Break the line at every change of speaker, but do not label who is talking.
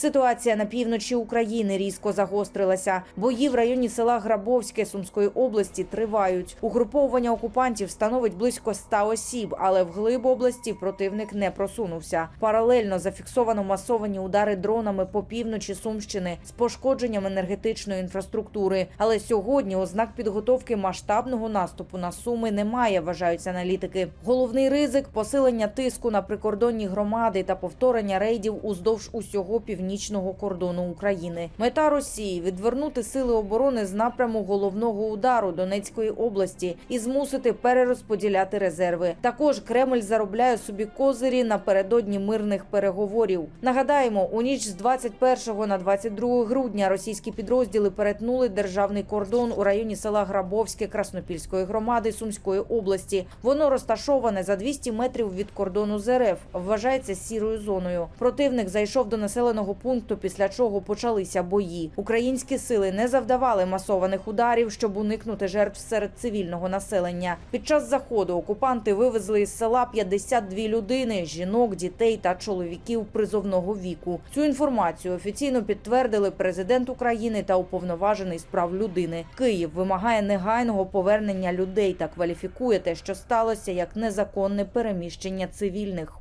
Ситуація на півночі України різко загострилася. Бої в районі села Грабовське Сумської області тривають. Угруповування окупантів становить близько 100 осіб, але вглиб області противник не просунувся. Паралельно зафіксовано масовані удари дронами по півночі Сумщини з пошкодженням енергетичної інфраструктури. Але сьогодні ознак підготовки масштабного наступу на Суми немає, вважають аналітики. Головний ризик посилення тиску на прикордонні громади та повторення рейдів уздовж усього північного кордону України. Мета Росії відвернути сили оборони з напряму головного удару Донецької області і змусити перерозподіляти резерви. Також Кремль заробляє собі козирі напередодні мирних переговорів. Нагадаємо, у ніч з 21 на 22 грудня російські підрозділи перетнули державний кордон у районі села Грабовське Краснопільської громади Сумської області. Воно розташоване за 200 метрів від кордону з РФ, вважається сірою зоною. Противник зайшов до населеного пункту, після чого почалися бої. Українські сили не завдавали масованих ударів, щоб уникнути жертв серед цивільного населення. Під час заходу окупанти вивезли із села 52 людини: жінок, дітей та чоловіків призовного віку. Цю інформацію офіційно підтвердили президент України та уповноважений з прав людини. Київ вимагає негайного повернення людей та кваліфікує те, що сталося як незаконне переміщення цивільних.